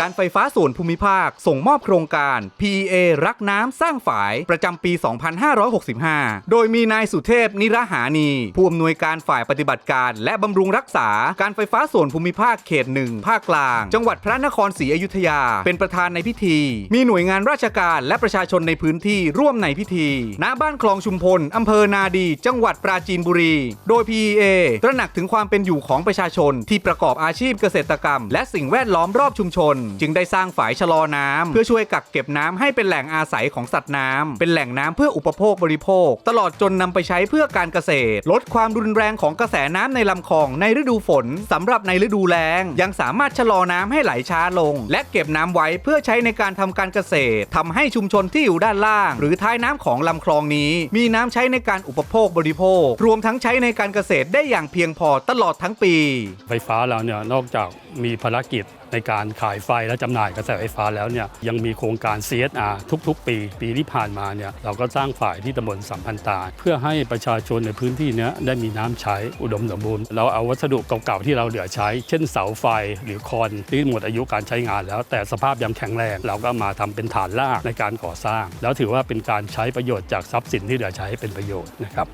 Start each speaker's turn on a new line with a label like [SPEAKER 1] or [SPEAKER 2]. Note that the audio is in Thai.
[SPEAKER 1] การไฟฟ้าส่วนภูมิภาค ส่งมอบโครงการ PEA รักน้ำสร้างฝายประจำปี 2565 โดยมีนายสุเทพนิรหานี ผู้อำนวยการฝ่ายปฏิบัติการและบำรุงรักษาการไฟฟ้าส่วนภูมิภาคเขตหนึ่งภาคกลาง จังหวัดพระนครศรีอยุธยา เป็นประธานในพิธี มีหน่วยงานราชการและประชาชนในพื้นที่ร่วมในพิธีณบ้านคลองชุมพลอำเภอนาดี จังหวัดปราจีนบุรี โดย PEA ตระหนักถึงความเป็นอยู่ของประชาชนที่ประกอบอาชีพเกษตรกรรม และสิ่งแวดล้อมรอบชุมชนจึงได้สร้างฝายชะลอน้ำเพื่อช่วยกักเก็บน้ำให้เป็นแหล่งอาศัยของสัตว์น้ำเป็นแหล่งน้ำเพื่ออุปโภคบริโภค ตลอดจนนำไปใช้เพื่อการเกษตร ลดความรุนแรงของกระแสน้ำในลำคลองในฤดูฝนสำหรับในฤดูแล้ง ยังสามารถชะลอน้ำให้ไหลช้าลง และเก็บน้ำไว้เพื่อใช้ในการทำการเกษตรทำให้ชุมชนที่อยู่ด้านล่าง หรือท้ายน้ำของลำคลองนี้ มีน้ำใช้ในการอุปโภคบริโภค รวมทั้งใช้ในการเกษตรได้อย่างเพียงพอตลอดทั้งปี
[SPEAKER 2] ไฟฟ้าเราเนี่ยนอกจากมีภารกิจในการขายไฟและจำหน่ายกระแสไฟฟ้าแล้วเนี่ยยังมีโครงการ CSR ทุกๆ ปี ปีที่ผ่านมาเนี่ยเราก็สร้างฝ่ายที่ตำบลสัมพันตา เพื่อให้ประชาชนในพื้นที่เนี้ได้มีน้ำใช้อุดมสมบูรณ์เราเอาวัสดุเก่าๆที่เราเหลือใช้ เช่นเสาไฟหรือคอนที่หมดอายุการใช้งานแล้ว แต่สภาพยังแข็งแรง เราก็มาทำเป็นฐานรากในการก่อสร้าง แล้วถือว่าเป็นการใช้ประโยชน์จากทรัพย์สินที่เหลือใช้เป็นประโยชน์นะครับ